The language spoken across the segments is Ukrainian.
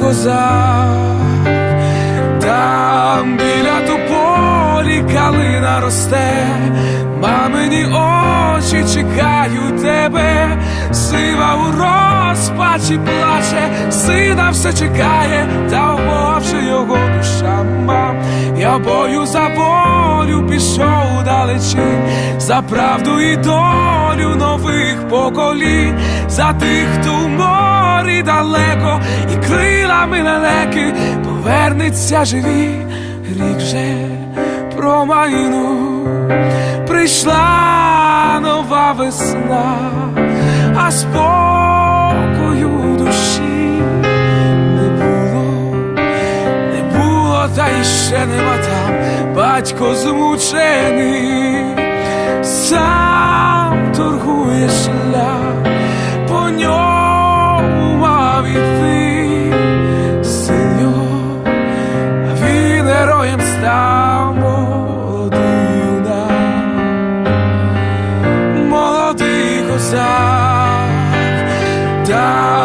козак, там біля тополі калина росте, мамині очі чекають тебе, сива у розпачі плаче, сина все чекає, та вмовчи його душа мам. Я бою за волю пішов далечінь, за правду і долю нових поколінь, за тих, хто в морі далеко, і крилами лелеки повернеться живі, рік вже промайну, прийшла нова весна, а спокою душі не було. Не було, та й ще нема там. Батько змучений, сам торгує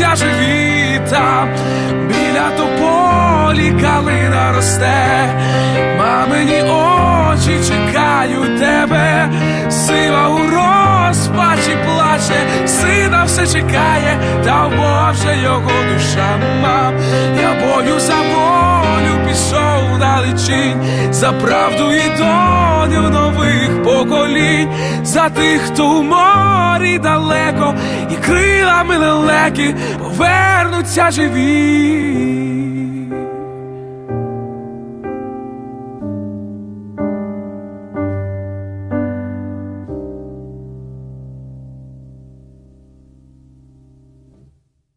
повернуться живі біля тополі калина росте, мамині очі чекають тебе, сила у розпачі плаче, сина все чекає, та Бога його душа. Мам. Я бою за волю пішов далечінь, за правду і долю нових поколінь, за тих, хто в морі далеко, крилами лелеки повернуться живі.